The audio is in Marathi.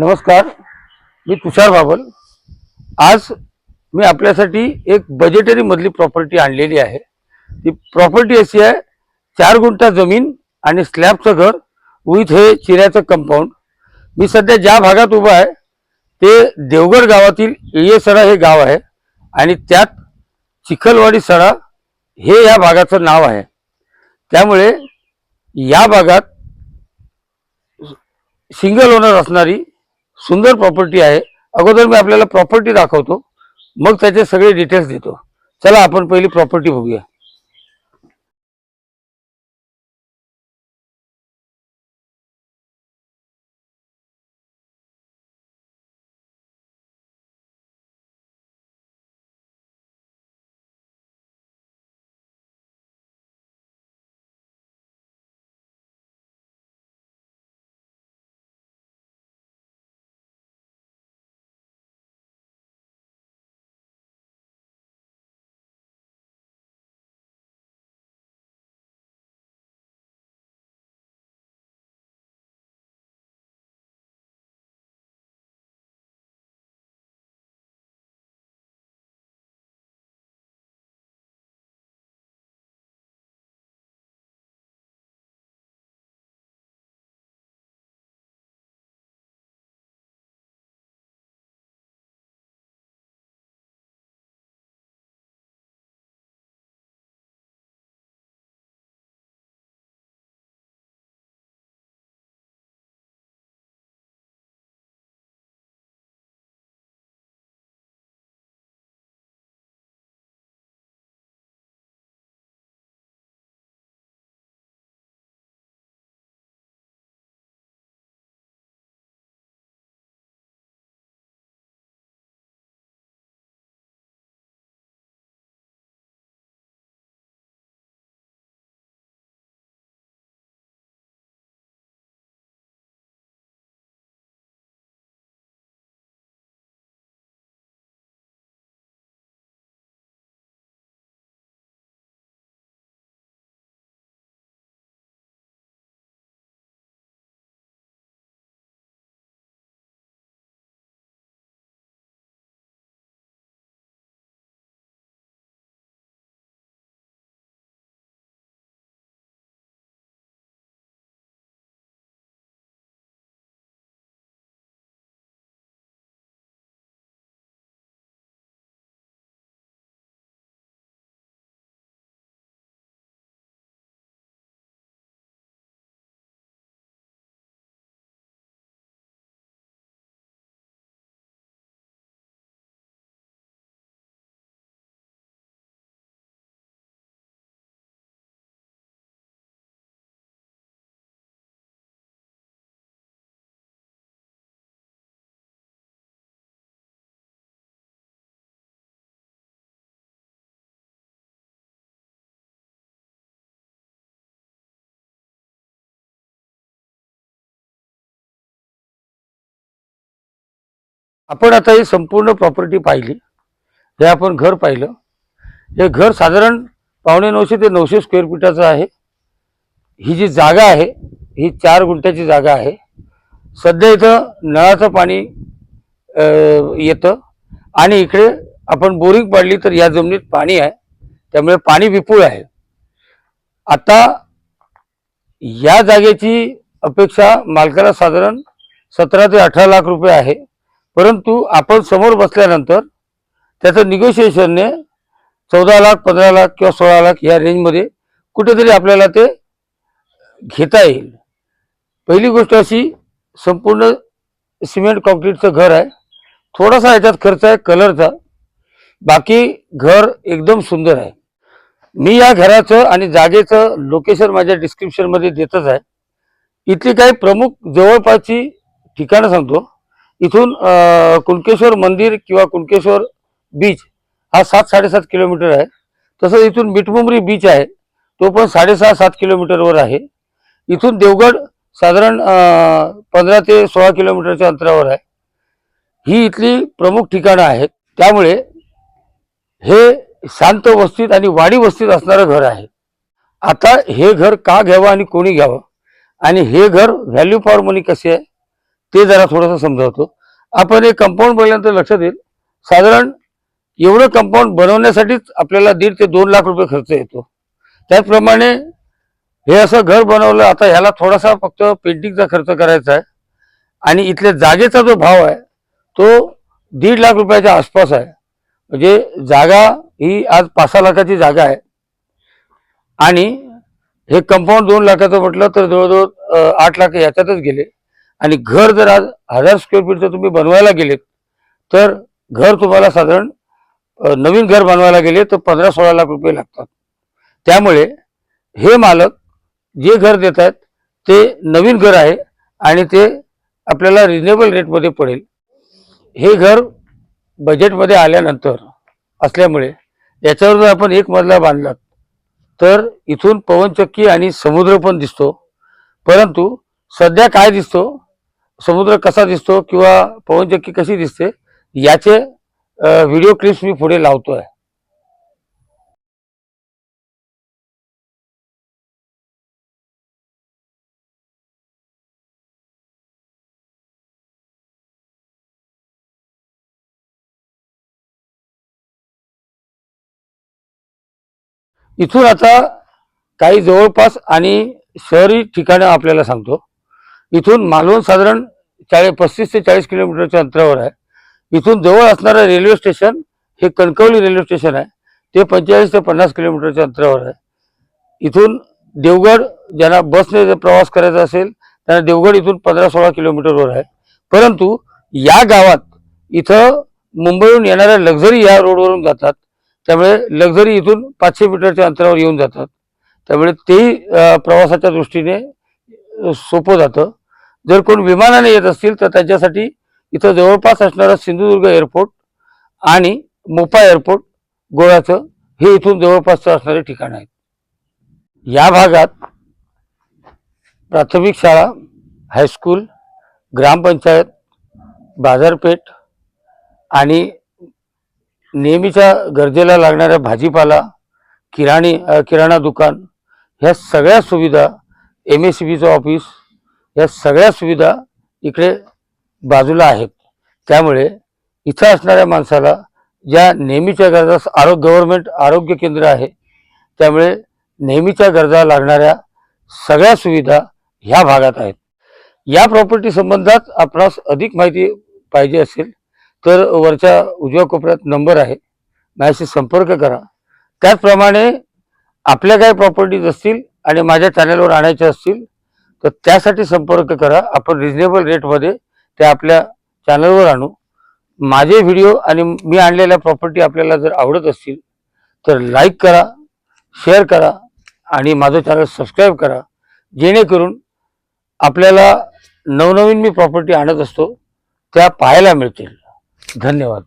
नमस्कार मी तुषार बाबल. आज मी आपल्यासाठी एक बजेटरी मधली प्रॉपर्टी आणलेली आहे. ती प्रॉपर्टी अशी आहे चार गुंठा जमीन आणि स्लॅबचं घर विथ हे चिऱ्याचं कंपाऊंड मी सध्या ज्या भागात उभा आहे ते देवगड गावातील इयसरा हे गाव आहे आणि त्यात चिखलवाडी सडा हे या भागाचं नाव आहे. त्यामुळे या भागात सिंगल ओनर असणारी सुंदर प्रॉपर्टी आहे. अगोदर मी आपल्याला प्रॉपर्टी दाखवतो. मग त्याचे सगळे डिटेल्स देतो. चला आपण पहिली प्रॉपर्टी बघूया. आपण आता ही संपूर्ण प्रॉपर्टी पाहिली. हे आपण घर पाहिलं. हे घर साधारण पावणे नऊशे ते नऊशे स्क्वेअर फुटाचं आहे. ही जी जागा आहे ही चार गुंठ्याची जागा आहे. सध्या इथं नळाचं पाणी येतं. आणि इकडे आपण बोरिंग पाडली तर या जमिनीत पाणी आहे. त्यामुळे पाणी विपुळ आहे. आता या जागेची अपेक्षा मालकाला साधारण सतरा ते अठरा लाख रुपये आहे. परंतु आपण समोर बसल्यानंतर त्याचं निगोशिएशनने चौदा लाख पंधरा लाख किंवा सोळा लाख या रेंजमध्ये कुठेतरी आपल्याला ते घेता येईल. पहिली गोष्ट अशी संपूर्ण सिमेंट कॉन्क्रीटचं घर आहे. थोडासा याच्यात खर्च आहे कलरचा. बाकी घर एकदम सुंदर आहे. मी या घराचं आणि जागेचं लोकेशन माझ्या डिस्क्रिप्शनमध्ये देतच आहे. इथली काही प्रमुख जवळपासची ठिकाणं सांगतो. इथून कुणकेश्वर मंदिर किंवा कुणकेश्वर बीच हा सात साडेसात किलोमीटर आहे. तसंच इथून मिठमुंबरी बीच आहे तो पण साडेसहा सात किलोमीटरवर आहे. इथून देवगड साधारण पंधरा ते सोळा किलोमीटरच्या अंतरावर आहे. ही इथली प्रमुख ठिकाणं आहेत. त्यामुळे हे शांत वस्तीत आणि वाडी वस्तीत असणारं घर आहे. आता हे घर का घ्यावं आणि कोणी घ्यावं? आणि हे घर व्हॅल्यू फॉर मनी कसे आहे? ते जरा थोडंसं समजावतो. आपण हे कंपाऊंड बनल्यानंतर लक्षात येईल साधारण एवढं कंपाऊंड बनवण्यासाठीच आपल्याला दीड ते दोन लाख रुपये खर्च येतो. त्याचप्रमाणे हे असं घर बनवलं आता ह्याला थोडासा फक्त पेंटिंगचा खर्च करायचा आहे. आणि इथल्या जागेचा जो भाव आहे तो दीड लाख रुपयाच्या आसपास आहे. म्हणजे जागा ही आज पाच सहा लाखाची जागा आहे. आणि हे कंपाऊंड दोन लाखाचं म्हटलं तर जवळजवळ आठ लाख याच्यातच गेले. आणि घर जर आज हजार स्क्वेअर फीटचं तुम्ही बनवायला गेलेत तर घर तुम्हाला साधारण नवीन घर बनवायला गेले तर पंधरा सोळा लाख रुपये लागतात. त्यामुळे हे मालक जे घर देत आहेत ते नवीन घर आहे आणि ते आपल्याला रिजनेबल रेटमध्ये पडेल. हे घर बजेटमध्ये आल्यानंतर असल्यामुळे याच्यावर जर आपण एक मजला बांधला तर इथून पवनचक्की आणि समुद्र पण दिसतो. परंतु सध्या काय दिसतो? समुद्र कसा दिसतो किंवा पवनचक्की कशी दिसते याचे व्हिडिओ क्लिप्स मी पुढे लावतो आहे इथून आता काही जवळपास आणि शहरी ठिकाणं आपल्याला सांगतो. इथून मालवण साधारण चाळीस पस्तीस ते चाळीस किलोमीटरच्या अंतरावर आहे. इथून जवळ असणारं रेल्वे स्टेशन हे कणकवली रेल्वे स्टेशन आहे. ते पंचेचाळीस ते पन्नास किलोमीटरच्या अंतरावर आहे. इथून देवगड ज्यांना बसने जर प्रवास करायचा असेल त्यांना देवगड इथून पंधरा सोळा किलोमीटरवर आहे. परंतु या गावात इथं मुंबईहून येणाऱ्या लक्झरी या रोडवरून जातात. त्यामुळे लक्झरी इथून पाचशे मीटरच्या अंतरावर येऊन जातात. त्यामुळे तेही प्रवासाच्या दृष्टीने सोपं जातं. जर कोण विमानाने येत असतील तर त्यांच्यासाठी इथं जवळपास असणारा सिंधुदुर्ग एअरपोर्ट आणि मोपा एअरपोर्ट गोव्याचं हे इथून जवळपासचं असणारे ठिकाण आहेत. या भागात प्राथमिक शाळा हायस्कूल ग्रामपंचायत बाजारपेठ आणि नेहमीच्या गरजेला लागणाऱ्या भाजीपाला किराणी किराणा दुकान ह्या सगळ्या सुविधा एम एस सी बीचं ऑफिस या सगळ्या सुविधा इकडे बाजूला आहेत. त्यामुळे इथं असणाऱ्या माणसाला ज्या नेहमीच्या गरजा आरोग्य गव्हर्नमेंट आरोग्य केंद्र आहे त्यामुळे नेहमीच्या गरजा लागणाऱ्या सगळ्या सुविधा ह्या भागात आहेत. या प्रॉपर्टी संबंधात आपणास अधिक माहिती पाहिजे असेल तर वरच्या उजव्या कोपऱ्यात नंबर आहे. माझ्याशी संपर्क करा. त्याचप्रमाणे आपल्या काही प्रॉपर्टीज असतील आणि माझ्या चॅनलवर आणायच्या असतील तर त्यासाठी संपर्क करा. आपण रिजनेबल रेटमध्ये ते आपल्या चॅनलवर आणू. माझे व्हिडिओ आणि मी आणलेल्या प्रॉपर्टी आपल्याला जर आवडत असतील तर लाईक करा शेअर करा आणि माझं चॅनल सबस्क्राईब करा. जेणेकरून आपल्याला नवनवीन मी प्रॉपर्टी आणत असतो त्या पाहायला मिळतील. धन्यवाद.